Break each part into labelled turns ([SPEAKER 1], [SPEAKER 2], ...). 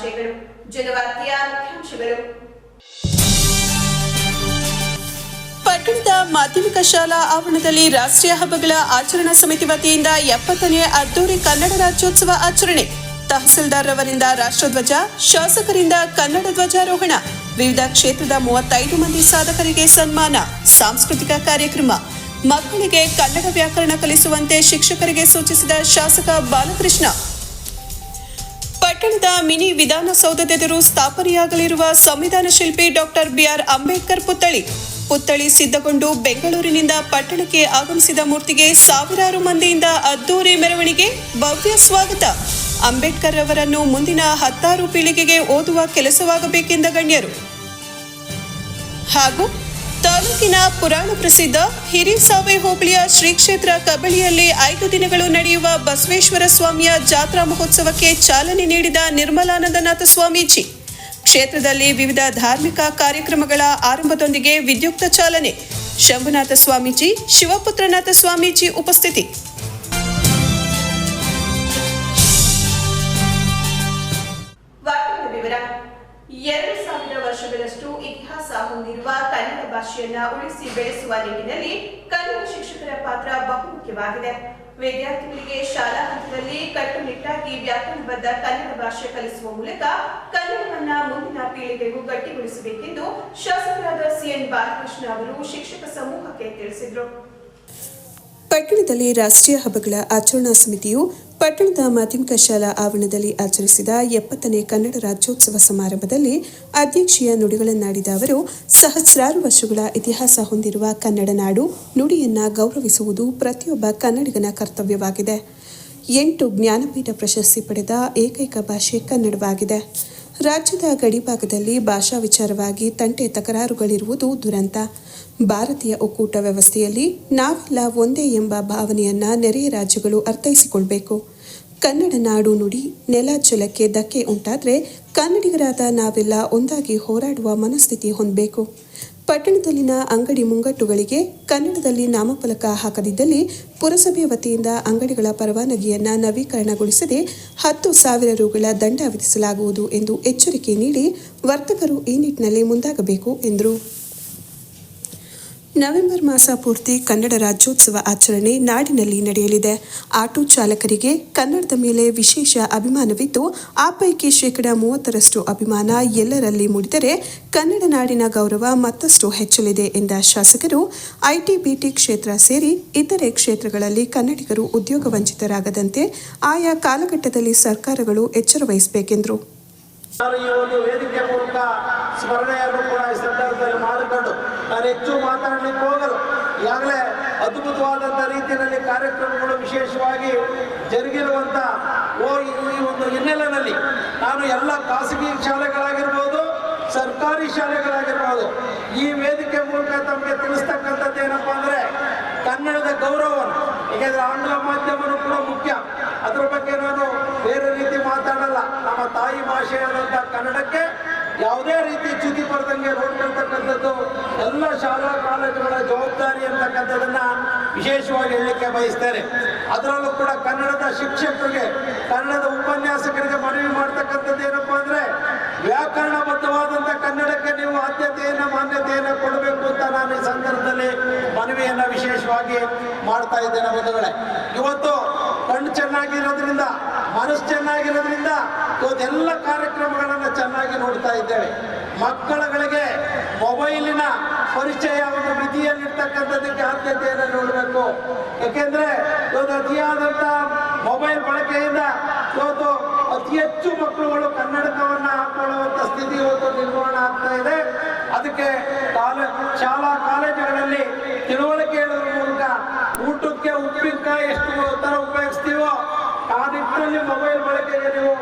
[SPEAKER 1] ಶುಭಾಶಯಗಳು ಜನವಾರ್ತೆಯ ಮುಖ್ಯಾಂಶಗಳು ಪಟ್ಟಣದ ಮಾಧ್ಯಮಿಕ ಶಾಲಾ ಆವರಣದಲ್ಲಿ ರಾಷ್ಟ್ರೀಯ ಹಬ್ಬಗಳ ಆಚರಣಾ ಸಮಿತಿ ವತಿಯಿಂದ ಎಪ್ಪತ್ತನೇ ಅದ್ದೂರಿ ಕನ್ನಡ ರಾಜ್ಯೋತ್ಸವ ಆಚರಣೆ ತಹಸೀಲ್ದಾರ್ ರವರಿಂದ ರಾಷ್ಟ್ರಧ್ವಜ ಶಾಸಕರಿಂದ ಕನ್ನಡ ಧ್ವಜಾರೋಹಣ ವಿವಿಧ ಕ್ಷೇತ್ರದ ಮೂವತ್ತೈದು ಮಂದಿ ಸಾಧಕರಿಗೆ ಸನ್ಮಾನ ಸಾಂಸ್ಕೃತಿಕ ಕಾರ್ಯಕ್ರಮ ಮಕ್ಕಳಿಗೆ ಕನ್ನಡ ವ್ಯಾಕರಣ ಕಲಿಸುವಂತೆ ಶಿಕ್ಷಕರಿಗೆ ಸೂಚಿಸಿದ ಶಾಸಕ ಬಾಲಕೃಷ್ಣ ಪಟ್ಟಣದ ಮಿನಿ ವಿಧಾನಸೌಧದೆದುರು ಸ್ಥಾಪನೆಯಾಗಲಿರುವ ಸಂವಿಧಾನ ಶಿಲ್ಪಿ ಡಾಕ್ಟರ್ ಬಿಆರ್ ಅಂಬೇಡ್ಕರ್ ಪುತ್ಥಳಿ. ಪುತ್ಥಳಿ ಸಿದ್ಧಗೊಂಡು ಬೆಂಗಳೂರಿನಿಂದ ಪಟ್ಟಣಕ್ಕೆ ಆಗಮಿಸಿದ ಮೂರ್ತಿಗೆ ಸಾವಿರಾರು ಮಂದಿಯಿಂದ ಅದ್ದೂರಿ ಮೆರವಣಿಗೆ ಭವ್ಯ ಸ್ವಾಗತ. ಅಂಬೇಡ್ಕರ್ ಅವರನ್ನು ಮುಂದಿನ ಹತ್ತಾರು ಪೀಳಿಗೆಗೆ ಓದುವ ಕೆಲಸವಾಗಬೇಕೆಂದ ಗಣ್ಯರು. ಹಾಗೂ ತಾಲೂಕಿನ ಪುರಾಣ ಪ್ರಸಿದ್ಧ ಹಿರಿಸಾವೆ ಹೋಬಳಿಯ ಶ್ರೀ ಕ್ಷೇತ್ರ ಕಬಳಿಯಲ್ಲಿ ಐದು ದಿನಗಳು ನಡೆಯುವ ಬಸವೇಶ್ವರ ಸ್ವಾಮಿಯ ಜಾತ್ರಾ ಮಹೋತ್ಸವಕ್ಕೆ ಚಾಲನೆ ನೀಡಿದ ನಿರ್ಮಲಾನಂದನಾಥ ಸ್ವಾಮೀಜಿ. ಕ್ಷೇತ್ರದಲ್ಲಿ ವಿವಿಧ ಧಾರ್ಮಿಕ ಕಾರ್ಯಕ್ರಮಗಳ ಆರಂಭದೊಂದಿಗೆ ವಿದ್ಯುಕ್ತ ಚಾಲನೆ. ಶಂಭುನಾಥ ಸ್ವಾಮೀಜಿ, ಶಿವಪುತ್ರನಾಥ ಸ್ವಾಮೀಜಿ ಉಪಸ್ಥಿತಿ. ಭಾಷೆಯನ್ನ ಉಳಿಸಿ ಬೆಳೆಸುವ ನಿಟ್ಟಿನಲ್ಲಿ ಕನ್ನಡ ಶಿಕ್ಷಕರ ಪಾತ್ರ ಬಹುಮುಖ್ಯವಾಗಿದೆ. ವಿದ್ಯಾರ್ಥಿಗಳಿಗೆ ಶಾಲಾ ಹಂತದಲ್ಲಿ ಕಟ್ಟುನಿಟ್ಟಾಗಿ ವ್ಯಾಕರಣಬದ್ಧ ಕನ್ನಡ ಭಾಷೆ ಕಲಿಸುವ ಮೂಲಕ ಕನ್ನಡವನ್ನ ಮುಂದಿನ ಪೀಳಿಗೆಗೂ ಗಟ್ಟಿಗೊಳಿಸಬೇಕೆಂದು ಶಾಸಕರಾದ ಸಿಎನ್ ಬಾಲಕೃಷ್ಣ ಅವರು ಶಿಕ್ಷಕ ಸಮೂಹಕ್ಕೆ ತಿಳಿಸಿದರು.
[SPEAKER 2] ಪಟ್ಟಣದಲ್ಲಿ ರಾಷ್ಟ್ರೀಯ ಹಬ್ಬಗಳ ಆಚರಣಾ ಸಮಿತಿಯು ಪಟ್ಟಣದ ಮಾಧ್ಯಮಿಕ ಶಾಲಾ ಆವರಣದಲ್ಲಿ ಆಚರಿಸಿದ ಎಪ್ಪತ್ತನೇ ಕನ್ನಡ ರಾಜ್ಯೋತ್ಸವ ಸಮಾರಂಭದಲ್ಲಿ ಅಧ್ಯಕ್ಷೀಯ ನುಡಿಗಳನ್ನಾಡಿದ ಅವರು, ಸಹಸ್ರಾರು ವರ್ಷಗಳ ಇತಿಹಾಸ ಹೊಂದಿರುವ ಕನ್ನಡ ನಾಡು ನುಡಿಯನ್ನ ಗೌರವಿಸುವುದು ಪ್ರತಿಯೊಬ್ಬ ಕನ್ನಡಿಗನ ಕರ್ತವ್ಯವಾಗಿದೆ. ಎಂಟು ಜ್ಞಾನಪೀಠ ಪ್ರಶಸ್ತಿ ಪಡೆದ ಏಕೈಕ ಭಾಷೆ ಕನ್ನಡವಾಗಿದೆ. ರಾಜ್ಯದ ಗಡಿಭಾಗದಲ್ಲಿ ಭಾಷಾ ವಿಚಾರವಾಗಿ ತಂಟೆ ತಕರಾರುಗಳಿರುವುದು ದುರಂತ. ಭಾರತೀಯ ಒಕ್ಕೂಟ ವ್ಯವಸ್ಥೆಯಲ್ಲಿ ನಾವೆಲ್ಲ ಒಂದೇ ಎಂಬ ಭಾವನೆಯನ್ನ ನೆರೆಯ ರಾಜ್ಯಗಳು ಅರ್ಥೈಸಿಕೊಳ್ಬೇಕು. ಕನ್ನಡ ನಾಡು ನುಡಿ, ನೆಲ ಜಲಕ್ಕೆ ಧಕ್ಕೆ ಉಂಟಾದರೆ ಕನ್ನಡಿಗರಾದ ನಾವೆಲ್ಲ ಒಂದಾಗಿ ಹೋರಾಡುವ ಮನಸ್ಥಿತಿ ಹೊಂದಬೇಕು. ಪಟ್ಟಣದಲ್ಲಿನ ಅಂಗಡಿ ಮುಂಗಟ್ಟುಗಳಿಗೆ ಕನ್ನಡದಲ್ಲಿ ನಾಮಫಲಕ ಹಾಕದಿದ್ದಲ್ಲಿ ಪುರಸಭೆ ವತಿಯಿಂದ ಅಂಗಡಿಗಳ ಪರವಾನಗಿಯನ್ನು ನವೀಕರಣಗೊಳಿಸದೆ ಹತ್ತು ಸಾವಿರ ರುಗಳ ದಂಡ ವಿಧಿಸಲಾಗುವುದು ಎಂದು ಎಚ್ಚರಿಕೆ ನೀಡಿ ವರ್ತಕರು ಈ ನಿಟ್ಟಿನಲ್ಲಿ ಮುಂದಾಗಬೇಕು ಎಂದರು. ನವೆಂಬರ್ ಮಾಸ ಪೂರ್ತಿ ಕನ್ನಡ ರಾಜ್ಯೋತ್ಸವ ಆಚರಣೆ ನಾಡಿನಲ್ಲಿ ನಡೆಯಲಿದೆ. ಆಟೋ ಚಾಲಕರಿಗೆ ಕನ್ನಡದ ಮೇಲೆ ವಿಶೇಷ ಅಭಿಮಾನವಿದ್ದು, ಆ ಪೈಕಿ ಶೇಕಡ ಮೂವತ್ತರಷ್ಟು ಅಭಿಮಾನ ಎಲ್ಲರಲ್ಲಿ ಮೂಡಿದರೆ ಕನ್ನಡ ನಾಡಿನ ಗೌರವ ಮತ್ತಷ್ಟು ಹೆಚ್ಚಲಿದೆ ಎಂದ ಶಾಸಕರು. ಐಟಿ ಬಿಟಿ ಕ್ಷೇತ್ರ ಸೇರಿ ಇತರೆ ಕ್ಷೇತ್ರಗಳಲ್ಲಿ ಕನ್ನಡಿಗರು ಉದ್ಯೋಗ ವಂಚಿತರಾಗದಂತೆ ಆಯಾ ಕಾಲಘಟ್ಟದಲ್ಲಿ ಸರ್ಕಾರಗಳು ಎಚ್ಚರ ವಹಿಸಬೇಕೆಂದರು.
[SPEAKER 3] ನಾನು ಹೆಚ್ಚು ಮಾತಾಡಲಿಕ್ಕೆ ಹೋಗಲು ಈಗಾಗಲೇ ಅದ್ಭುತವಾದಂಥ ರೀತಿಯಲ್ಲಿ ಕಾರ್ಯಕ್ರಮಗಳು ವಿಶೇಷವಾಗಿ ಜರುಗಿರುವಂಥ ಓ, ಈ ಒಂದು ಹಿನ್ನೆಲೆಯಲ್ಲಿ ನಾನು ಎಲ್ಲ ಖಾಸಗಿ ಶಾಲೆಗಳಾಗಿರ್ಬೋದು, ಸರ್ಕಾರಿ ಶಾಲೆಗಳಾಗಿರ್ಬೋದು, ಈ ವೇದಿಕೆ ಮೂಲಕ ತಮಗೆ ತಿಳಿಸ್ತಕ್ಕಂಥದ್ದು ಏನಪ್ಪ ಅಂದರೆ ಕನ್ನಡದ ಗೌರವವನ್ನು. ಏಕೆಂದರೆ ಆಂಗ್ಲ ಮಾಧ್ಯಮನೂ ಕೂಡ ಮುಖ್ಯ. ಅದರ ಬಗ್ಗೆ ನಾನು ಬೇರೆ ರೀತಿ ಮಾತಾಡಲ್ಲ. ನಮ್ಮ ತಾಯಿ ಭಾಷೆಯಾದಂಥ ಕನ್ನಡಕ್ಕೆ ಯಾವುದೇ ರೀತಿ ಚ್ಯುತಿ ಬರದಂಗೆ ನೋಡ್ಕೊಳ್ತಕ್ಕಂಥದ್ದು ಎಲ್ಲ ಶಾಲಾ ಕಾಲೇಜುಗಳ ಜವಾಬ್ದಾರಿ ಅಂತಕ್ಕಂಥದ್ದನ್ನ ವಿಶೇಷವಾಗಿ ಹೇಳಲಿಕ್ಕೆ ಬಯಸ್ತಾರೆ ಅದರಲ್ಲೂ ಕೂಡ ಕನ್ನಡದ ಶಿಕ್ಷಕರಿಗೆ, ಕನ್ನಡದ ಉಪನ್ಯಾಸಕರಿಗೆ ಮನವಿ ಮಾಡ್ತಕ್ಕಂಥದ್ದು ಏನಪ್ಪಾ ಅಂದ್ರೆ ವ್ಯಾಕರಣಬದ್ಧವಾದಂಥ ಕನ್ನಡಕ್ಕೆ ನೀವು ಆದ್ಯತೆಯನ್ನು, ಮಾನ್ಯತೆಯನ್ನು ಕೊಡಬೇಕು ಅಂತ ನಾನು ಈ ಸಂದರ್ಭದಲ್ಲಿ ಮನವಿಯನ್ನು ವಿಶೇಷವಾಗಿ ಮಾಡ್ತಾ ಇದ್ದೇನೆ ಬಂಧುಗಳೇ ಇವತ್ತು ಕಣ್ಣು ಚೆನ್ನಾಗಿರೋದ್ರಿಂದ ಮನಸ್ಸು ಚೆನ್ನಾಗಿರೋದ್ರಿಂದ ಇವತ್ತೆಲ್ಲ ಕಾರ್ಯಕ್ರಮಗಳನ್ನು ಚೆನ್ನಾಗಿ ನೋಡ್ತಾ ಇದ್ದೇವೆ. ಮಕ್ಕಳುಗಳಿಗೆ ಮೊಬೈಲಿನ ಪರಿಚಯ ಒಂದು ಮಿತಿಯಲ್ಲಿರ್ತಕ್ಕಂಥದ್ದಕ್ಕೆ ಆದ್ಯತೆಯನ್ನು ನೋಡಬೇಕು. ಯಾಕೆಂದ್ರೆ ಇವತ್ತು ಅತಿಯಾದಂಥ ಮೊಬೈಲ್ ಬಳಕೆಯಿಂದ ಇವತ್ತು ಅತಿ ಹೆಚ್ಚು ಮಕ್ಕಳುಗಳು ಕನ್ನಡಕವನ್ನು ಹಾಕೊಳ್ಳುವಂಥ ಸ್ಥಿತಿ ಇವತ್ತು ನಿರ್ಮಾಣ ಆಗ್ತಾ ಇದೆ. ಅದಕ್ಕೆ ಶಾಲಾ ಕಾಲೇಜುಗಳಲ್ಲಿ ತಿಳುವಳಿಕೆ ಹೇಳೋದ್ರ ಮೂಲಕ ಊಟಕ್ಕೆ ಉಪ್ಪಿನಕಾಯಿ ಎಷ್ಟು ಥರ ಉಪಯೋಗಿಸ್ತೀವೋ ಆ ನಿಟ್ಟಿನಲ್ಲಿ ಮೊಬೈಲ್ ಬಳಕೆಗೆ ನೀವು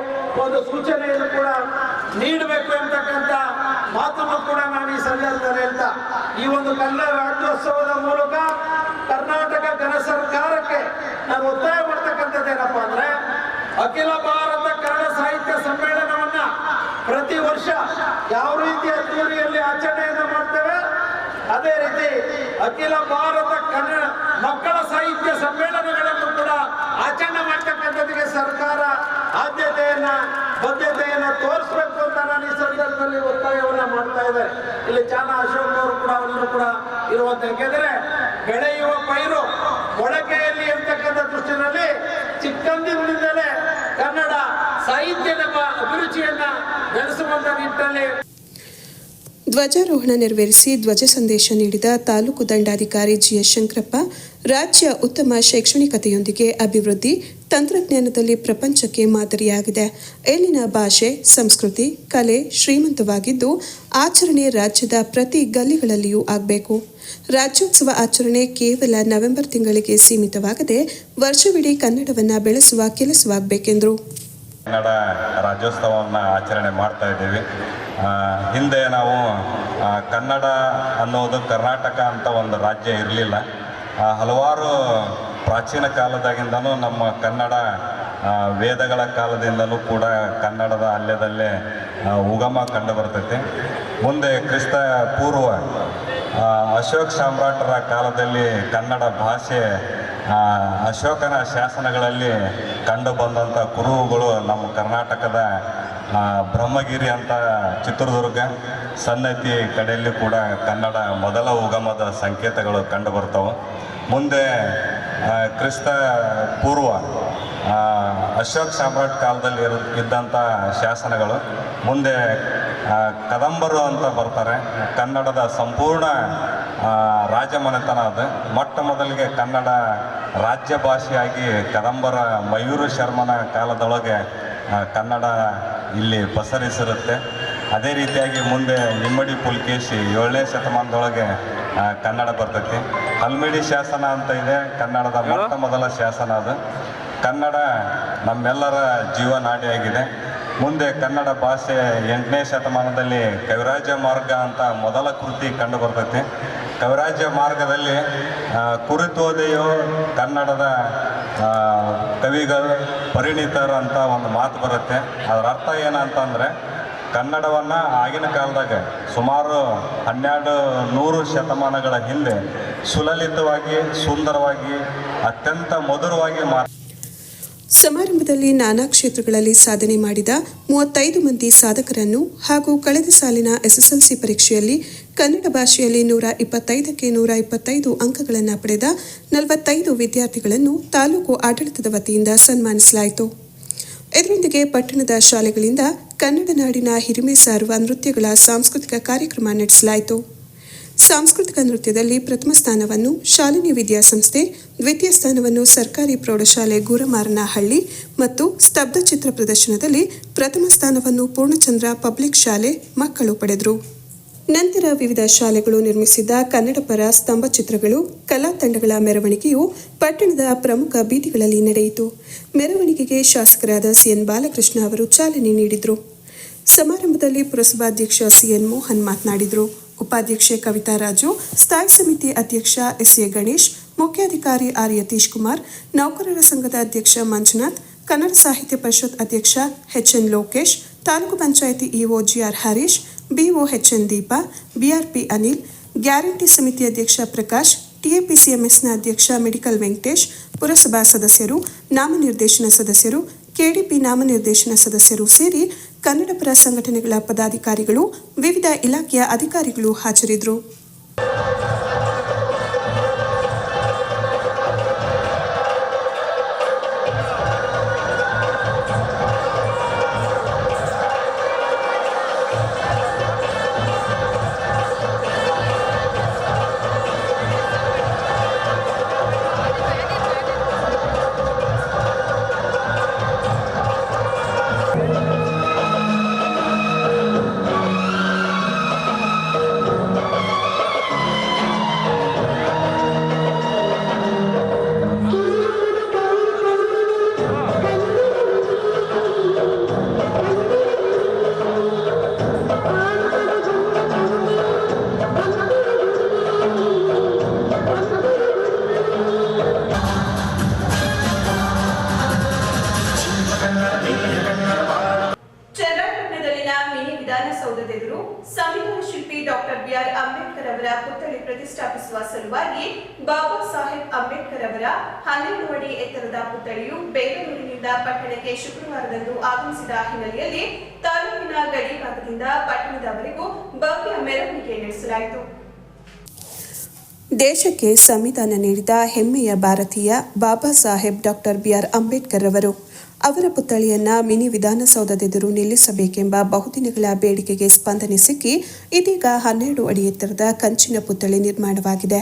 [SPEAKER 3] ಒಂದು ಸೂಚನೆಯನ್ನು ಕೂಡ ನೀಡಬೇಕು ಎಂತಕ್ಕಂಥ ಮಾತನ್ನು ಕೂಡ ನಾನು ಈ ಸಂದರ್ಭದಲ್ಲಿ ಹೇಳ್ತಾ, ಈ ಒಂದು ಕನ್ನಡ ರಾಜ್ಯೋತ್ಸವದ ಮೂಲಕ ಕರ್ನಾಟಕ ಜನ ಸರ್ಕಾರಕ್ಕೆ ನಾನು ಒತ್ತಾಯ ಮಾಡ್ತಕ್ಕಂಥದ್ದು ಏನಪ್ಪಾ ಅಂದ್ರೆ, ಅಖಿಲ ಭಾರತ ಕನ್ನಡ ಸಾಹಿತ್ಯ ಸಮ್ಮೇಳನವನ್ನ ಪ್ರತಿ ವರ್ಷ ಯಾವ ರೀತಿ ಅದ್ದೂರಿಯಲ್ಲಿ ಆಚರಣೆಯನ್ನು ಮಾಡ್ತೇವೆ? ಅದೇ ರೀತಿ ಅಖಿಲ ಭಾರತ ಕನ್ನಡ ಮಕ್ಕಳ ಆಚರಣೆ ಮಾಡ್ತಕ್ಕಂಥದ್ದಿಗೆ ಸರ್ಕಾರ ಆದ್ಯತೆಯನ್ನ, ಬದ್ಧತೆಯನ್ನ ತೋರಿಸ್ಬೇಕು ಅಂತ ನಾನು ಈ ಸಂದರ್ಭದಲ್ಲಿ ಒತ್ತಾಯವನ್ನ ಮಾಡ್ತಾ ಇದ್ದಾರೆ ಇಲ್ಲಿ ಚಾನ ಅಶೋಕ್ ಅವರು ಕೂಡ ಅವರು ಕೂಡ ಇರುವಂತ. ಯಾಕೆಂದ್ರೆ ಬೆಳೆಯುವ ಪೈರು ಮೊಳಕೆಯಲ್ಲಿ ಇರ್ತಕ್ಕಂಥ ದೃಷ್ಟಿನಲ್ಲಿ ಚಿಕ್ಕಂದಿನಿಂದಲೇ ಕನ್ನಡ ಸಾಹಿತ್ಯದ ಅಭಿರುಚಿಯನ್ನ ನಡೆಸುವಂತ ನಿಟ್ಟಿನಲ್ಲಿ
[SPEAKER 2] ಧ್ವಜಾರೋಹಣ ನೆರವೇರಿಸಿ ಧ್ವಜ ಸಂದೇಶ ನೀಡಿದ ತಾಲೂಕು ದಂಡಾಧಿಕಾರಿ ಜಿಎಸ್ ಶಂಕರಪ್ಪ ರಾಜ್ಯ ಉತ್ತಮ ಶೈಕ್ಷಣಿಕತೆಯೊಂದಿಗೆ ಅಭಿವೃದ್ಧಿ, ತಂತ್ರಜ್ಞಾನದಲ್ಲಿ ಪ್ರಪಂಚಕ್ಕೆ ಮಾದರಿಯಾಗಿದೆ. ಇಲ್ಲಿನ ಭಾಷೆ, ಸಂಸ್ಕೃತಿ, ಕಲೆ ಶ್ರೀಮಂತವಾಗಿದ್ದು ಆಚರಣೆ ರಾಜ್ಯದ ಪ್ರತಿ ಗಲ್ಲಿಗಳಲ್ಲಿಯೂ ಆಗಬೇಕು. ರಾಜ್ಯೋತ್ಸವ ಆಚರಣೆ ಕೇವಲ ನವೆಂಬರ್ ತಿಂಗಳಿಗೆ ಸೀಮಿತವಾಗದೆ ವರ್ಷವಿಡೀ ಕನ್ನಡವನ್ನು ಬೆಳೆಸುವ ಕೆಲಸವಾಗಬೇಕೆಂದರು.
[SPEAKER 4] ಕನ್ನಡ ರಾಜ್ಯೋತ್ಸವವನ್ನು ಆಚರಣೆ ಮಾಡ್ತಾ ಇದ್ದೀವಿ. ಹಿಂದೆ ನಾವು ಕನ್ನಡ ಅನ್ನೋದು ಕರ್ನಾಟಕ ಅಂತ ಒಂದು ರಾಜ್ಯ ಇರಲಿಲ್ಲ. ಹಲವಾರು ಪ್ರಾಚೀನ ಕಾಲದಾಗಿಂದನೂ ನಮ್ಮ ಕನ್ನಡ ವೇದಗಳ ಕಾಲದಿಂದಲೂ ಕೂಡ ಕನ್ನಡದ ಅಲ್ಯದಲ್ಲೇ ಉಗಮ ಕಂಡು ಬರ್ತೈತಿ. ಮುಂದೆ ಕ್ರಿಸ್ತ ಪೂರ್ವ ಅಶೋಕ್ ಸಾಮ್ರಾಟರ ಕಾಲದಲ್ಲಿ ಕನ್ನಡ ಭಾಷೆ ಅಶೋಕನ ಶಾಸನಗಳಲ್ಲಿ ಕಂಡು ಬಂದಂಥ ಕುರುಹುಗಳು ನಮ್ಮ ಕರ್ನಾಟಕದ ಬ್ರಹ್ಮಗಿರಿ ಅಂತ ಚಿತ್ರದುರ್ಗ ಸನ್ನತಿ ಕಡೆಯಲ್ಲಿ ಕೂಡ ಕನ್ನಡ ಮೊದಲ ಉಗಮದ ಸಂಕೇತಗಳು ಕಂಡು ಬರ್ತವೆ. ಮುಂದೆ ಕ್ರಿಸ್ತ ಪೂರ್ವ ಅಶೋಕ್ ಸಾಮ್ರಾಟ್ ಕಾಲದಲ್ಲಿ ಇರು ಇದ್ದಂಥ ಶಾಸನಗಳು. ಮುಂದೆ ಕದಂಬರು ಅಂತ ಬರ್ತಾರೆ. ಕನ್ನಡದ ಸಂಪೂರ್ಣ ರಾಜಮನೆತನ ಅದು. ಮೊಟ್ಟ ಮೊದಲಿಗೆ ಕನ್ನಡ ರಾಜ್ಯ ಭಾಷೆಯಾಗಿ ಕದಂಬರ ಮಯೂರ ಶರ್ಮನ ಕಾಲದೊಳಗೆ ಕನ್ನಡ ಇಲ್ಲಿ ಪಸರಿಸಿರುತ್ತೆ ಅದೇ ರೀತಿಯಾಗಿ ಮುಂದೆ ಇಮ್ಮಡಿ ಪುಲ್ಕೇಶಿ ಏಳನೇ ಶತಮಾನದೊಳಗೆ ಕನ್ನಡ ಬರ್ತೈತಿ. ಹಲ್ಮಿಡಿ ಶಾಸನ ಅಂತ ಇದೆ ಕನ್ನಡದ ಮೊಟ್ಟ ಮೊದಲ ಶಾಸನ ಅದು. ಕನ್ನಡ ನಮ್ಮೆಲ್ಲರ ಜೀವನಾಡಿಯಾಗಿದೆ ಮುಂದೆ ಕನ್ನಡ ಭಾಷೆ ಎಂಟನೇ ಶತಮಾನದಲ್ಲಿ ಕವಿರಾಜ್ಯ ಮಾರ್ಗ ಅಂತ ಮೊದಲ ಕೃತಿ ಕಂಡು ಬರ್ತೈತಿ. ಕವಿರಾಜ್ಯ ಮಾರ್ಗದಲ್ಲಿ ಕುರಿತೋದೆಯೋ ಕನ್ನಡದ ಕವಿಗಳು ಪರಿಣಿತರು ಅಂತ ಒಂದು ಮಾತು ಬರುತ್ತೆ. ಅದರ ಅರ್ಥ ಏನಂತಂದರೆ, ಕನ್ನಡವನ್ನು ಆಗಿನ ಕಾಲದಾಗ ಸುಮಾರು ಹನ್ನೆರಡು ನೂರು ಶತಮಾನಗಳ ಹಿಂದೆ ಸುಲಲಿತವಾಗಿ, ಸುಂದರವಾಗಿ, ಅತ್ಯಂತ ಮಧುರವಾಗಿ ಮಾ
[SPEAKER 2] ಸಮಾರಂಭದಲ್ಲಿ ನಾನಾ ಕ್ಷೇತ್ರಗಳಲ್ಲಿ ಸಾಧನೆ ಮಾಡಿದ ಮೂವತ್ತೈದು ಮಂದಿ ಸಾಧಕರನ್ನು ಹಾಗೂ ಕಳೆದ ಸಾಲಿನ ಎಸ್ಎಸ್ಎಲ್ಸಿ ಪರೀಕ್ಷೆಯಲ್ಲಿ ಕನ್ನಡ ಭಾಷೆಯಲ್ಲಿ ನೂರ ಇಪ್ಪತ್ತೈದಕ್ಕೆ ನೂರ ಇಪ್ಪತ್ತೈದು ಅಂಕಗಳನ್ನು ಪಡೆದ ನಲವತ್ತೈದು ವಿದ್ಯಾರ್ಥಿಗಳನ್ನು ತಾಲೂಕು ಆಡಳಿತದ ವತಿಯಿಂದ ಸನ್ಮಾನಿಸಲಾಯಿತು. ಇದರೊಂದಿಗೆ ಪಟ್ಟಣದ ಶಾಲೆಗಳಿಂದ ಕನ್ನಡ ನಾಡಿನ ಹಿರಿಮೆ ಸಾರುವ ನೃತ್ಯಗಳ ಸಾಂಸ್ಕೃತಿಕ ಕಾರ್ಯಕ್ರಮ ನಡೆಸಲಾಯಿತು. ಸಾಂಸ್ಕೃತಿಕ ನೃತ್ಯದಲ್ಲಿ ಪ್ರಥಮ ಸ್ಥಾನವನ್ನು ಶಾಲಿನಿ ವಿದ್ಯಾಸಂಸ್ಥೆ, ದ್ವಿತೀಯ ಸ್ಥಾನವನ್ನು ಸರ್ಕಾರಿ ಪ್ರೌಢಶಾಲೆ ಗೂರಮಾರನಹಳ್ಳಿ ಮತ್ತು ಸ್ತಬ್ಧ ಚಿತ್ರ ಪ್ರದರ್ಶನದಲ್ಲಿ ಪ್ರಥಮ ಸ್ಥಾನವನ್ನು ಪೂರ್ಣಚಂದ್ರ ಪಬ್ಲಿಕ್ ಶಾಲೆ ಮಕ್ಕಳು ಪಡೆದರು. ನಂತರ ವಿವಿಧ ಶಾಲೆಗಳು ನಿರ್ಮಿಸಿದ್ದ ಕನ್ನಡ ಪರ ಸ್ತಂಭ ಚಿತ್ರಗಳು, ಕಲಾ ತಂಡಗಳ ಮೆರವಣಿಗೆಯು ಪಟ್ಟಣದ ಪ್ರಮುಖ ಬೀದಿಗಳಲ್ಲಿ ನಡೆಯಿತು. ಮೆರವಣಿಗೆಗೆ ಶಾಸಕರಾದ ಸಿಎನ್ ಬಾಲಕೃಷ್ಣ ಅವರು ಚಾಲನೆ ನೀಡಿದರು. ಸಮಾರಂಭದಲ್ಲಿ ಪುರಸಭಾಧ್ಯಕ್ಷ ಸಿಎನ್ ಮೋಹನ್ ಮಾತನಾಡಿದರು. ಉಪಾಧ್ಯಕ್ಷೆ ಕವಿತಾ ರಾಜು, ಸ್ಥಾಯಿ ಸಮಿತಿ ಅಧ್ಯಕ್ಷ ಎಸ್ ಎ ಗಣೇಶ್, ಮುಖ್ಯಾಧಿಕಾರಿ ಆರ್ ಯತೀಶ್ ಕುಮಾರ್, ನೌಕರರ ಸಂಘದ ಅಧ್ಯಕ್ಷ ಮಂಜುನಾಥ್, ಕನ್ನಡ ಸಾಹಿತ್ಯ ಪರಿಷತ್ ಅಧ್ಯಕ್ಷ H N Lokesh taluk panchayat EO GR Harish, BO H N Deepa, BRP Anil, guarantee ಸಮಿತಿ ಅಧ್ಯಕ್ಷ ಪ್ರಕಾಶ್, ಟಿಎಪಿಸಿಎಂಎಸ್ನ ಅಧ್ಯಕ್ಷ ಮೆಡಿಕಲ್ ವೆಂಕಟೇಶ್, ಪುರಸಭಾ ಸದಸ್ಯರು, ನಾಮನಿರ್ದೇಶನ ಸದಸ್ಯರು, ಕೆಡಿಪಿ ನಾಮನಿರ್ದೇಶನ ಸದಸ್ಯರು ಸೇರಿ ಕನ್ನಡಪರ ಸಂಘಟನೆಗಳ ಪದಾಧಿಕಾರಿಗಳು, ವಿವಿಧ ಇಲಾಖೆಯ ಅಧಿಕಾರಿಗಳು ಹಾಜರಿದ್ದರು.
[SPEAKER 1] ಹನ್ನೆರಡು ಅಡಿ ಎತ್ತರದ ಪುತ್ಥಳಿಯು ಬೆಂಗಳೂರಿನಿಂದ ಪಟ್ಟಣಕ್ಕೆ ಶುಕ್ರವಾರದಂದು ಆಗಮಿಸಿದ ಹಿನ್ನೆಲೆಯಲ್ಲಿ ತಾಲೂಕಿನ ಗಡಿ ಭಾಗದಿಂದ ಪಟ್ಟಣದವರೆಗೂ ಭವ್ಯ ಮೆರವಣಿಗೆ ನಡೆಸಲಾಯಿತು.
[SPEAKER 2] ದೇಶಕ್ಕೆ ಸಂವಿಧಾನ ನೀಡಿದ ಹೆಮ್ಮೆಯ ಭಾರತೀಯ ಬಾಬಾ ಸಾಹೇಬ್ ಡಾಕ್ಟರ್ ಬಿಆರ್ ಅಂಬೇಡ್ಕರ್ ಅವರು, ಅವರ ಪುತ್ಥಳಿಯನ್ನ ಮಿನಿ ವಿಧಾನಸೌಧದೆದುರು ನಿಲ್ಲಿಸಬೇಕೆಂಬ ಬಹುದಿನಗಳ ಬೇಡಿಕೆಗೆ ಸ್ಪಂದನೆ ಸಿಕ್ಕಿ ಇದೀಗ ಹನ್ನೆರಡು ಅಡಿ ಎತ್ತರದ ಕಂಚಿನ ಪುತ್ಥಳಿ ನಿರ್ಮಾಣವಾಗಿದೆ.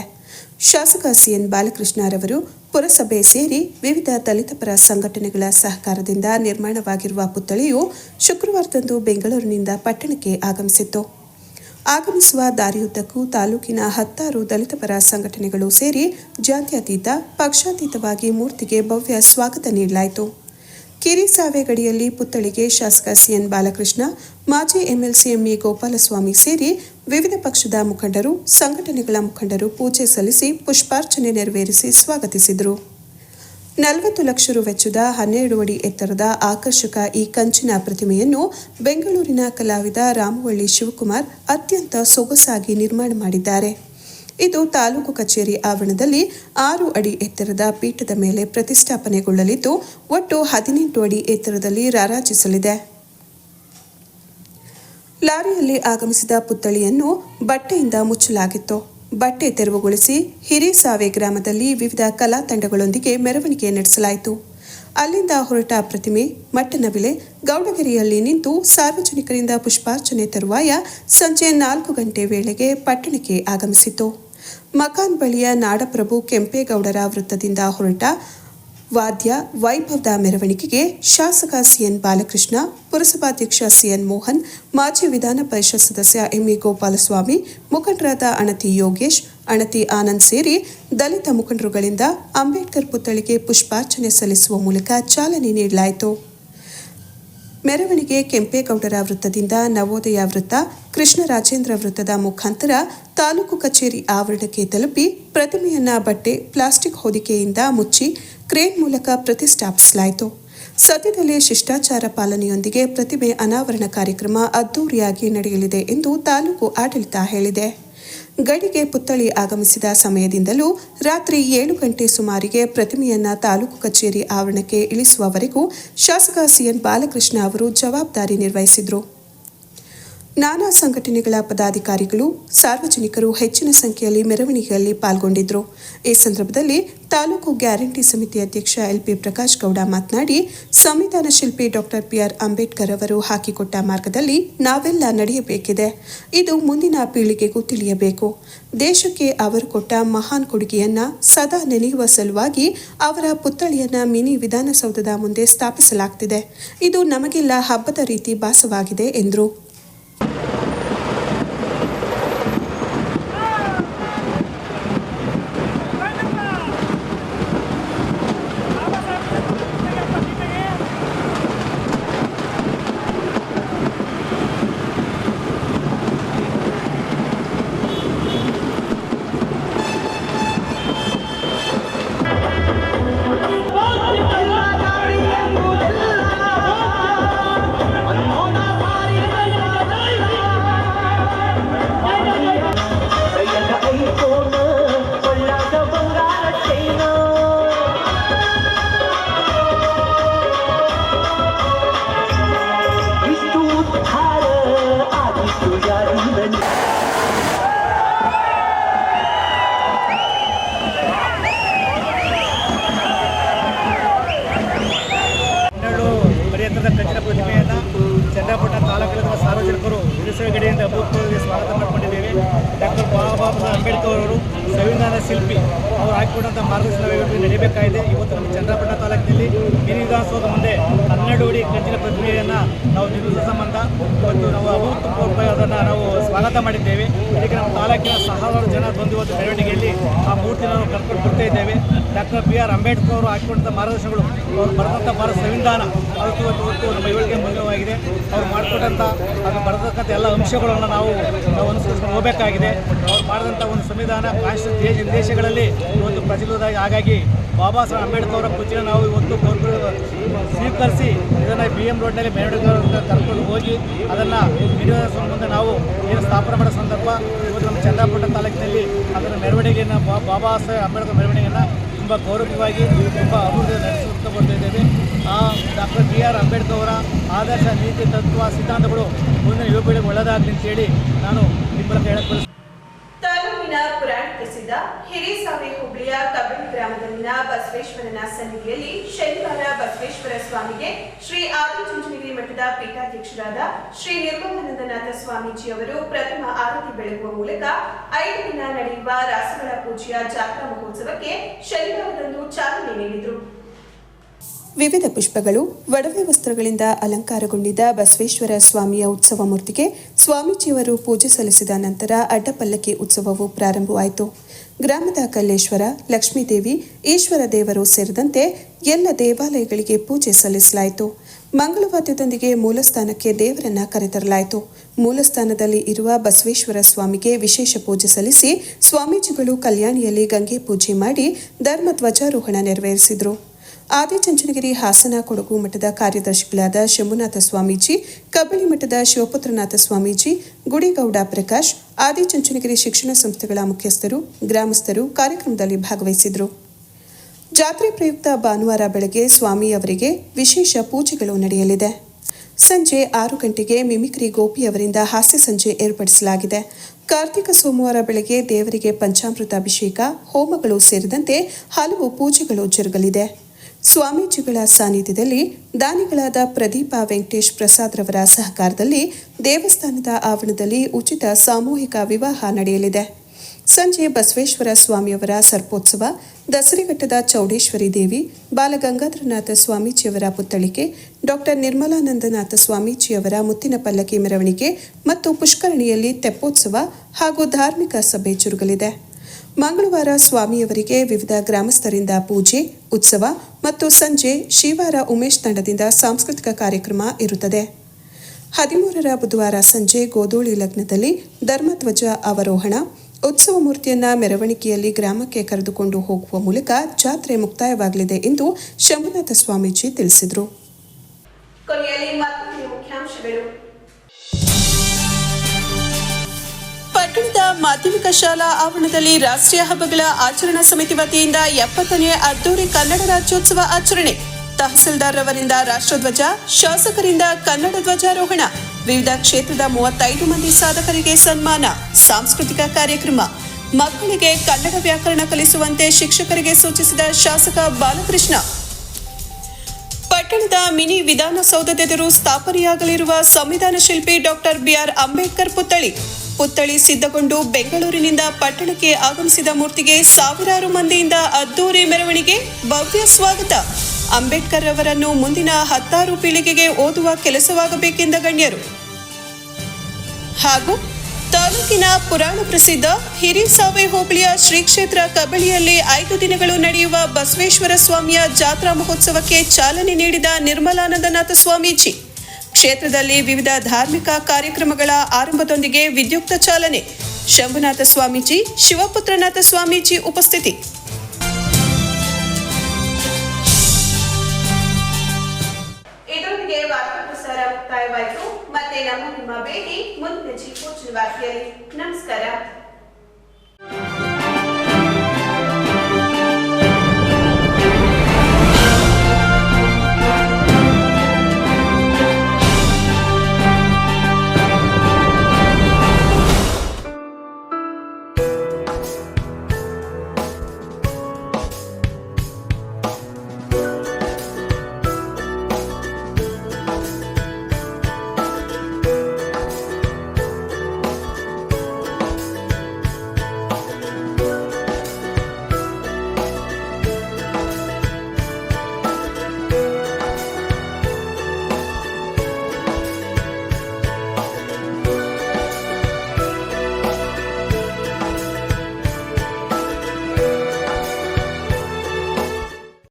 [SPEAKER 2] ಶಾಸಕ ಸಿಎನ್ ಬಾಲಕೃಷ್ಣರವರು ಪುರಸಭೆ ಸೇರಿ ವಿವಿಧ ದಲಿತ ಪರ ಸಂಘಟನೆಗಳ ಸಹಕಾರದಿಂದ ನಿರ್ಮಾಣವಾಗಿರುವ ಪುತ್ಥಳಿಯು ಶುಕ್ರವಾರದಂದು ಬೆಂಗಳೂರಿನಿಂದ ಪಟ್ಟಣಕ್ಕೆ ಆಗಮಿಸಿತ್ತು. ಆಗಮಿಸುವ ದಾರಿಯುದ್ದಕ್ಕೂ ತಾಲೂಕಿನ ಹತ್ತಾರು ದಲಿತ ಪರ ಸಂಘಟನೆಗಳು ಸೇರಿ ಜಾತ್ಯತೀತ, ಪಕ್ಷಾತೀತವಾಗಿ ಮೂರ್ತಿಗೆ ಭವ್ಯ ಸ್ವಾಗತ ನೀಡಲಾಯಿತು. ಕಿರಿಸಾವೆ ಗಡಿಯಲ್ಲಿ ಪುತ್ಥಳಿಗೆ ಶಾಸಕ ಸಿಎನ್ ಬಾಲಕೃಷ್ಣ, ಮಾಜಿ ಎಂಎಲ್ಸಿ ಎಂಇ ಗೋಪಾಲಸ್ವಾಮಿ ಸೇರಿ ವಿವಿಧ ಪಕ್ಷದ ಮುಖಂಡರು, ಸಂಘಟನೆಗಳ ಮುಖಂಡರು ಪೂಜೆ ಸಲ್ಲಿಸಿ ಪುಷ್ಪಾರ್ಚನೆ ನೆರವೇರಿಸಿ ಸ್ವಾಗತಿಸಿದರು. ನಲವತ್ತು ಲಕ್ಷ ರು ವೆಚ್ಚದ ಹನ್ನೆರಡು ಅಡಿ ಎತ್ತರದ ಆಕರ್ಷಕ ಈ ಕಂಚಿನ ಪ್ರತಿಮೆಯನ್ನು ಬೆಂಗಳೂರಿನ ಕಲಾವಿದ ರಾಮವಳ್ಳಿ ಶಿವಕುಮಾರ್ ಅತ್ಯಂತ ಸೊಗಸಾಗಿ ನಿರ್ಮಾಣ ಮಾಡಿದ್ದಾರೆ. ಇದು ತಾಲೂಕು ಕಚೇರಿ ಆವರಣದಲ್ಲಿ ಆರು ಅಡಿ ಎತ್ತರದ ಪೀಠದ ಮೇಲೆ ಪ್ರತಿಷ್ಠಾಪನೆಗೊಳ್ಳಲಿದ್ದು, ಒಟ್ಟು ಹದಿನೆಂಟು ಅಡಿ ಎತ್ತರದಲ್ಲಿ ರಾರಾಜಿಸಲಿದೆ. ಲಾರಿಯಲ್ಲಿ ಆಗಮಿಸಿದ ಪುತ್ಥಳಿಯನ್ನು ಬಟ್ಟೆಯಿಂದ ಮುಚ್ಚಲಾಗಿತ್ತು. ಬಟ್ಟೆ ತೆರವುಗೊಳಿಸಿ ಹಿರಿಸಾವೆ ಗ್ರಾಮದಲ್ಲಿ ವಿವಿಧ ಕಲಾ ತಂಡಗಳೊಂದಿಗೆ ಮೆರವಣಿಗೆ ನಡೆಸಲಾಯಿತು. ಅಲ್ಲಿಂದ ಹೊರಟ ಪ್ರತಿಮೆ ಮಟ್ಟನವಿಲೆ ಗೌಡಗಿರಿಯಲ್ಲಿ ನಿಂತು ಸಾರ್ವಜನಿಕರಿಂದ ಪುಷ್ಪಾರ್ಚನೆ ತರುವಾಯ ಸಂಜೆ ನಾಲ್ಕು ಗಂಟೆ ವೇಳೆಗೆ ಪಟ್ಟಣಕ್ಕೆ ಆಗಮಿಸಿತು. ಮಕಾನ್ ಬಳಿಯ ನಾಡಪ್ರಭು ಕೆಂಪೇಗೌಡರ ವೃತ್ತದಿಂದ ಹೊರಟ ವಾದ್ಯ ವೈಭವದ ಮೆರವಣಿಗೆಗೆ ಶಾಸಕ ಸಿಎನ್ ಬಾಲಕೃಷ್ಣ, ಪುರಸಭಾಧ್ಯಕ್ಷ ಸಿಎನ್ ಮೋಹನ್, ಮಾಜಿ ವಿಧಾನ ಪರಿಷತ್ ಸದಸ್ಯ ಎಂಇ ಗೋಪಾಲಸ್ವಾಮಿ, ಮುಖಂಡರಾದ ಅಣತಿ ಯೋಗೇಶ್, ಅಣತಿ ಆನಂದ್ ಸೇರಿ ದಲಿತ ಮುಖಂಡರುಗಳಿಂದ ಅಂಬೇಡ್ಕರ್ ಪುತ್ಥಳಿಗೆ ಪುಷ್ಪಾರ್ಚನೆ ಸಲ್ಲಿಸುವ ಮೂಲಕ ಚಾಲನೆ ನೀಡಲಾಯಿತು. ಮೆರವಣಿಗೆ ಕೆಂಪೇಗೌಡರ ವೃತ್ತದಿಂದ ನವೋದಯ ವೃತ್ತ ಕೃಷ್ಣರಾಜೇಂದ್ರ ವೃತ್ತದ ಮುಖಾಂತರ ತಾಲೂಕು ಕಚೇರಿ ಆವರಣಕ್ಕೆ ತಲುಪಿ ಪ್ರತಿಮೆಯನ್ನ ಬಟ್ಟೆ, ಪ್ಲಾಸ್ಟಿಕ್ ಹೊದಿಕೆಯಿಂದ ಮುಚ್ಚಿ ಕ್ರೇನ್ ಮೂಲಕ ಪ್ರತಿಷ್ಠಾಪಿಸಲಾಯಿತು. ಸದ್ಯದಲ್ಲೇ ಶಿಷ್ಟಾಚಾರ ಪಾಲನೆಯೊಂದಿಗೆ ಪ್ರತಿಮೆ ಅನಾವರಣ ಕಾರ್ಯಕ್ರಮ ಅದ್ದೂರಿಯಾಗಿ ನಡೆಯಲಿದೆ ಎಂದು ತಾಲೂಕು ಆಡಳಿತ ಹೇಳಿದೆ. ಗಡಿಗೆ ಪುತ್ಥಳಿ ಆಗಮಿಸಿದ ಸಮಯದಿಂದಲೂ ರಾತ್ರಿ ಏಳು ಗಂಟೆ ಸುಮಾರಿಗೆ ಪ್ರತಿಮೆಯನ್ನ ತಾಲೂಕು ಕಚೇರಿ ಆವರಣಕ್ಕೆ ಇಳಿಸುವವರೆಗೂ ಶಾಸಕ ಸಿಎನ್ ಬಾಲಕೃಷ್ಣ ಅವರು ಜವಾಬ್ದಾರಿ ನಿರ್ವಹಿಸಿದರು. ನಾನಾ ಸಂಘಟನೆಗಳ ಪದಾಧಿಕಾರಿಗಳು ಸಾರ್ವಜನಿಕರು ಹೆಚ್ಚಿನ ಸಂಖ್ಯೆಯಲ್ಲಿ ಮೆರವಣಿಗೆಯಲ್ಲಿ ಪಾಲ್ಗೊಂಡಿದ್ದರು ಈ ಸಂದರ್ಭದಲ್ಲಿ ತಾಲೂಕು ಗ್ಯಾರಂಟಿ ಸಮಿತಿ ಅಧ್ಯಕ್ಷ ಎಲ್ಪಿ ಪ್ರಕಾಶ್ ಗೌಡ ಮಾತನಾಡಿ, ಸಂವಿಧಾನ ಶಿಲ್ಪಿ ಡಾಕ್ಟರ್ ಬಿಆರ್ ಅಂಬೇಡ್ಕರ್ ಅವರು ಹಾಕಿಕೊಟ್ಟ ಮಾರ್ಗದಲ್ಲಿ ನಾವೆಲ್ಲ ನಡೆಯಬೇಕಿದೆ. ಇದು ಮುಂದಿನ ಪೀಳಿಗೆಗೂ ತಿಳಿಯಬೇಕು. ದೇಶಕ್ಕೆ ಅವರು ಕೊಟ್ಟ ಮಹಾನ್ ಕೊಡುಗೆಯನ್ನ ಸದಾ ನೆನೆಯುವ ಸಲುವಾಗಿ ಅವರ ಪುತ್ಥಳಿಯನ್ನ ಮಿನಿ ವಿಧಾನಸೌಧದ ಮುಂದೆ ಸ್ಥಾಪಿಸಲಾಗ್ತಿದೆ. ಇದು ನಮಗೆಲ್ಲ ಹಬ್ಬದ ರೀತಿ ಭಾಸವಾಗಿದೆ, ಎಂದರು.
[SPEAKER 5] ಅವರು ಸಂವಿಧಾನ ಶಿಲ್ಪಿ, ಅವರು ಹಾಕಿಕೊಂಡಂಥ ಮಾರ್ಗದರ್ಶನ ನಡೀಬೇಕಾಗಿದೆ. ಇವತ್ತು ನಮ್ಮ ಚಂದ್ರಪಟ್ಟಣ ತಾಲೂಕಿನಲ್ಲಿ ಮಿನಿ ವಿಧಾನಸೌಧ ಮುಂದೆ ಹನ್ನೆರಡು ಅಡಿ ಕಂಚಿನ ಪ್ರತಿಮೆಯನ್ನು ನಾವು ನಿರ್ಮಿಸುವ ಸಂಬಂಧ ಇವತ್ತು ನಾವು ಅಭೂತಪೂರ್ವ ಅದನ್ನು ನಾವು ಸ್ವಾಗತ ಮಾಡಿದ್ದೇವೆ. ಇದಕ್ಕೆ ನಮ್ಮ ತಾಲೂಕಿನ ಸಾವಿರಾರು ಜನ ಬಂದು ಇವತ್ತು ಮೆರವಣಿಗೆಯಲ್ಲಿ ಆ ಮೂರ್ತಿನ ನಾವು ಕರ್ಕೊಂಡು ಕೊಡ್ತಾ ಇದ್ದೇವೆ. ಡಾಕ್ಟರ್ ಬಿ ಆರ್ ಅಂಬೇಡ್ಕರ್ ಅವರು ಹಾಕಿಕೊಂಡಂಥ ಮಾರ್ಗದರ್ಶನಗಳು, ಅವರು ಬರೆದಂಥ ಭಾರತ ಸಂವಿಧಾನ ಅವತ್ತು ಇವತ್ತು ನಮ್ಮ ಮೂಲವಾಗಿದೆ ಅವರು ಮಾಡಿಕೊಟ್ಟಂಥ ಅದು ಬರೆದಕ್ಕಂಥ ಎಲ್ಲ ಅಂಶಗಳನ್ನು ನಾವು ನಾವು ಅನುಸರಿಸ್ಕೊಂಡು ಹೋಗಬೇಕಾಗಿದೆ. ಅವ್ರು ಮಾಡಿದಂಥ ಒಂದು ಸಂವಿಧಾನ ಕಾನ್ಸ್ಟಿಟ್ಯೂಷನ್ ದೇಶ ದೇಶಗಳಲ್ಲಿ ಇವತ್ತು ಪ್ರಚಲಿತವಾಗಿ ಹಾಗಾಗಿ ಬಾಬಾ ಸಾಹೇಬ್ ಅಂಬೇಡ್ಕರ್ ಅವರ ಕುಚಿನ ನಾವು ಇವತ್ತು ಸ್ವೀಕರಿಸಿ ಇದನ್ನು ಬಿ ಎಂ ರೋಡ್ನಲ್ಲಿ ಮೆರವಣಿಗೆ ಕರ್ಕೊಂಡು ಹೋಗಿ ಅದನ್ನು ವಿಡಿಯೋ ಮುಂದೆ ನಾವು ಏನು ಸ್ಥಾಪನೆ ಮಾಡೋ ಸಂದರ್ಭ, ಇವತ್ತು ನಮ್ಮ ಚಂದ್ರಪುಟ್ಟ ತಾಲೂಕಿನಲ್ಲಿ ಅದರ ಮೆರವಣಿಗೆಯನ್ನು ಬಾಬಾ ಸಾಹೇಬ್ ಅಂಬೇಡ್ಕರ್ ಮೆರವಣಿಗೆಯನ್ನು ತುಂಬ ಗೌರವವಾಗಿ ತುಂಬ ಅಭಿವೃದ್ಧಿ ನಡೆಸುತ್ತಾ ಬರ್ತಿದ್ದೇವೆ ಆ, ಡಾಕ್ಟರ್ ಬಿ ಆರ್ ಅಂಬೇಡ್ಕರ್ ಅವರ ಆದರ್ಶ ನೀತಿ ತತ್ವ ಸಿದ್ಧಾಂತಗಳು ಮುಂದಿನ ಯುವ ಪೀಳಿಗೆ ಒಳ್ಳೆಯದಾಗಲಿ ಅಂತೇಳಿ ನಾನು ನಿಮ್ಮ ಹೇಳಕ್ಕೆ ಬಯಸ್ತೀನಿ.
[SPEAKER 1] ಪುರಾಣ ಪ್ರಸಿದ್ಧ ಹಿರೇಸಾವೆ ಹುಬ್ಳಿಯ ಕಬಿಲ್ ಗ್ರಾಮದಲ್ಲಿನ ಬಸವೇಶ್ವರನ ಸನ್ನಿಧಿಯಲ್ಲಿ ಶನಿವಾರ ಬಸವೇಶ್ವರ ಸ್ವಾಮಿಗೆ ಶ್ರೀ ಆದಿಚುಂಚನಗಿರಿ ಮಠದ ಪೀಠಾಧ್ಯಕ್ಷರಾದ ಶ್ರೀ ನಿರ್ಮಲಾನಂದನಾಥ ಸ್ವಾಮೀಜಿ ಅವರು ಪ್ರಥಮ ಆರತಿ ಬೆಳಗುವ ಮೂಲಕ ಐದು ದಿನ ನಡೆಯುವ ರಾಸಗಳ ಪೂಜೆಯ ಜಾತ್ರಾ ಮಹೋತ್ಸವಕ್ಕೆ ಶನಿವಾರದಂದು ಚಾಲನೆ ನೀಡಿದರು.
[SPEAKER 2] ವಿವಿಧ ಪುಷ್ಪಗಳು, ಒಡವೆ ವಸ್ತ್ರಗಳಿಂದ ಅಲಂಕಾರಗೊಂಡಿದ್ದ ಬಸವೇಶ್ವರ ಸ್ವಾಮಿಯ ಉತ್ಸವ ಮೂರ್ತಿಗೆ ಸ್ವಾಮೀಜಿಯವರು ಪೂಜೆ ಸಲ್ಲಿಸಿದ ನಂತರ ಅಡ್ಡಪಲ್ಲಕ್ಕಿ ಉತ್ಸವವು ಪ್ರಾರಂಭವಾಯಿತು. ಗ್ರಾಮದ ಕಲ್ಲೇಶ್ವರ, ಲಕ್ಷ್ಮೀದೇವಿ, ಈಶ್ವರ ದೇವರು ಸೇರಿದಂತೆ ಎಲ್ಲ ದೇವಾಲಯಗಳಿಗೆ ಪೂಜೆ ಸಲ್ಲಿಸಲಾಯಿತು. ಮಂಗಳವಾದ್ಯದೊಂದಿಗೆ ಮೂಲಸ್ಥಾನಕ್ಕೆ ದೇವರನ್ನ ಕರೆತರಲಾಯಿತು. ಮೂಲಸ್ಥಾನದಲ್ಲಿ ಇರುವ ಬಸವೇಶ್ವರ ಸ್ವಾಮಿಗೆ ವಿಶೇಷ ಪೂಜೆ ಸಲ್ಲಿಸಿ ಸ್ವಾಮೀಜಿಗಳು ಕಲ್ಯಾಣಿಯಲ್ಲಿ ಗಂಗೆ ಪೂಜೆ ಮಾಡಿ ಧರ್ಮ ಧ್ವಜಾರೋಹಣ ನೆರವೇರಿಸಿದರು. ಆದಿಚುಂಚನಗಿರಿ ಹಾಸನ, ಕೊಡಗು ಮಠದ ಕಾರ್ಯದರ್ಶಿಗಳಾದ ಶಂಭುನಾಥ ಸ್ವಾಮೀಜಿ, ಕಬಳಿ ಮಠದ ಶಿವಪುತ್ರನಾಥ ಸ್ವಾಮೀಜಿ, ಗುಡಿಗೌಡ ಪ್ರಕಾಶ್, ಆದಿಚುಂಚನಗಿರಿ ಶಿಕ್ಷಣ ಸಂಸ್ಥೆಗಳ ಮುಖ್ಯಸ್ಥರು, ಗ್ರಾಮಸ್ಥರು ಕಾರ್ಯಕ್ರಮದಲ್ಲಿ ಭಾಗವಹಿಸಿದರು. ಜಾತ್ರೆ ಪ್ರಯುಕ್ತ ಭಾನುವಾರ ಬೆಳಗ್ಗೆ ಸ್ವಾಮಿಯವರಿಗೆ ವಿಶೇಷ ಪೂಜೆಗಳು ನಡೆಯಲಿದೆ. ಸಂಜೆ ಆರು ಗಂಟೆಗೆ ಮಿಮಿಕ್ರಿ ಗೋಪಿ ಅವರಿಂದ ಹಾಸ್ಯ ಸಂಜೆ ಏರ್ಪಡಿಸಲಾಗಿದೆ. ಕಾರ್ತಿಕ ಸೋಮವಾರ ಬೆಳಗ್ಗೆ ದೇವರಿಗೆ ಪಂಚಾಮೃತ ಅಭಿಷೇಕ ಹೋಮಗಳು ಸೇರಿದಂತೆ ಹಲವು ಪೂಜೆಗಳು ಜರುಗಲಿದೆ. ಸ್ವಾಮೀಜಿಗಳ ಸಾನ್ನಿಧ್ಯದಲ್ಲಿ ದಾನಿಗಳಾದ ಪ್ರದೀಪ ವೆಂಕಟೇಶ್ ಪ್ರಸಾದ್ ರವರ ಸಹಕಾರದಲ್ಲಿ ದೇವಸ್ಥಾನದ ಆವರಣದಲ್ಲಿ ಉಚಿತ ಸಾಮೂಹಿಕ ವಿವಾಹ ನಡೆಯಲಿದೆ. ಸಂಜೆ ಬಸವೇಶ್ವರ ಸ್ವಾಮಿಯವರ ಸರ್ಪೋತ್ಸವ, ದಸರಿಘಟ್ಟದ ಚೌಡೇಶ್ವರಿ ದೇವಿ, ಬಾಲಗಂಗಾಧರನಾಥ ಸ್ವಾಮೀಜಿಯವರ ಪುತ್ಥಳಿಕೆ, ಡಾಕ್ಟರ್ ನಿರ್ಮಲಾನಂದನಾಥ ಸ್ವಾಮೀಜಿಯವರ ಮುತ್ತಿನ ಪಲ್ಲಕ್ಕಿ ಮೆರವಣಿಗೆ ಮತ್ತು ಪುಷ್ಕರಣಿಯಲ್ಲಿ ತೆಪ್ಪೋತ್ಸವ ಹಾಗೂ ಧಾರ್ಮಿಕ ಸಭೆ ಜರುಗಲಿದೆ. ಮಂಗಳವಾರ ಸ್ವಾಮಿಯವರಿಗೆ ವಿವಿಧ ಗ್ರಾಮಸ್ಥರಿಂದ ಪೂಜೆ, ಉತ್ಸವ ಮತ್ತು ಸಂಜೆ ಶಿವಾರ ಉಮೇಶ್ ತಂಡದಿಂದ ಸಾಂಸ್ಕೃತಿಕ ಕಾರ್ಯಕ್ರಮ ಇರುತ್ತದೆ. ಹದಿಮೂರರ ಬುಧವಾರ ಸಂಜೆ ಗೋಧೂಳಿ ಲಗ್ನದಲ್ಲಿ ಧರ್ಮಧ್ವಜ ಅವರೋಹಣ ಉತ್ಸವ ಮೂರ್ತಿಯನ್ನ ಮೆರವಣಿಗೆಯಲ್ಲಿ ಗ್ರಾಮಕ್ಕೆ ಕರೆದುಕೊಂಡು ಹೋಗುವ ಮೂಲಕ ಜಾತ್ರೆ ಮುಕ್ತಾಯವಾಗಲಿದೆ ಎಂದು ಶಂಭುನಾಥ ಸ್ವಾಮೀಜಿ ತಿಳಿಸಿದರು. ಮಾಧ್ಯಮಿಕ ಶಾಲಾ ಆವರಣದಲ್ಲಿ ರಾಷ್ಟ್ರೀಯ ಹಬ್ಬಗಳ ಆಚರಣಾ ಸಮಿತಿ ವತಿಯಿಂದ ಎಪ್ಪತ್ತನೇ ಅದ್ದೂರಿ ಕನ್ನಡ ರಾಜ್ಯೋತ್ಸವ ಆಚರಣೆ. ತಹಸೀಲ್ದಾರ್ ಅವರಿಂದ ರಾಷ್ಟ್ರಧ್ವಜ, ಶಾಸಕರಿಂದ ಕನ್ನಡ ಧ್ವಜಾರೋಹಣ, ವಿವಿಧ ಕ್ಷೇತ್ರದ ಮೂವತ್ತೈದು ಮಂದಿ ಸಾಧಕರಿಗೆ ಸನ್ಮಾನ, ಸಾಂಸ್ಕೃತಿಕ ಕಾರ್ಯಕ್ರಮ. ಮಕ್ಕಳಿಗೆ ಕನ್ನಡ ವ್ಯಾಕರಣ ಕಲಿಸುವಂತೆ ಶಿಕ್ಷಕರಿಗೆ ಸೂಚಿಸಿದ ಶಾಸಕ ಬಾಲಕೃಷ್ಣ. ಪಟ್ಟಣದ ಮಿನಿ ವಿಧಾನಸೌಧದೆದುರು ಸ್ಥಾಪನೆಯಾಗಲಿರುವ ಸಂವಿಧಾನ ಶಿಲ್ಪಿ ಡಾಕ್ಟರ್ ಬಿಆರ್ ಅಂಬೇಡ್ಕರ್ ಪುತ್ಥಳಿ. ಪುತ್ಥಳಿ ಸಿದ್ಧಗೊಂಡು ಬೆಂಗಳೂರಿನಿಂದ ಪಟ್ಟಣಕ್ಕೆ ಆಗಮಿಸಿದ ಮೂರ್ತಿಗೆ ಸಾವಿರಾರು ಮಂದಿಯಿಂದ ಅದ್ದೂರಿ ಮೆರವಣಿಗೆ ಭವ್ಯ ಸ್ವಾಗತ. ಅಂಬೇಡ್ಕರ್ ಅವರನ್ನು ಮುಂದಿನ ಹತ್ತಾರು ಪೀಳಿಗೆಗೆ ಓದುವ ಕೆಲಸವಾಗಬೇಕೆಂದ ಗಣ್ಯರು. ಹಾಗೂ ತಾಲೂಕಿನ ಪುರಾಣ ಪ್ರಸಿದ್ಧ ಹಿರಿಸಾವೆ ಹೋಬಳಿಯ ಶ್ರೀ ಕ್ಷೇತ್ರ ಕಬಳಿಯಲ್ಲಿ ಐದು ದಿನಗಳು ನಡೆಯುವ ಬಸವೇಶ್ವರ ಸ್ವಾಮಿಯ ಜಾತ್ರಾ ಮಹೋತ್ಸವಕ್ಕೆ ಚಾಲನೆ ನೀಡಿದ ನಿರ್ಮಲಾನಂದನಾಥ ಸ್ವಾಮೀಜಿ. ಕ್ಷೇತ್ರದಲ್ಲಿ ವಿವಿಧ ಧಾರ್ಮಿಕ ಕಾರ್ಯಕ್ರಮಗಳ ಆರಂಭದೊಂದಿಗೆ ವಿದ್ಯುಕ್ತ ಚಾಲನೆ. ಶಂಭುನಾಥ ಸ್ವಾಮೀಜಿ, ಶಿವಪುತ್ರನಾಥ ಸ್ವಾಮೀಜಿ ಉಪಸ್ಥಿತಿ.
[SPEAKER 1] ಇದರೊಂದಿಗೆ ಮತ್ತೆ ನಮ್ಮ ನಿಮ್ಮ ಭೇಟಿ ನಮಸ್ಕಾರ.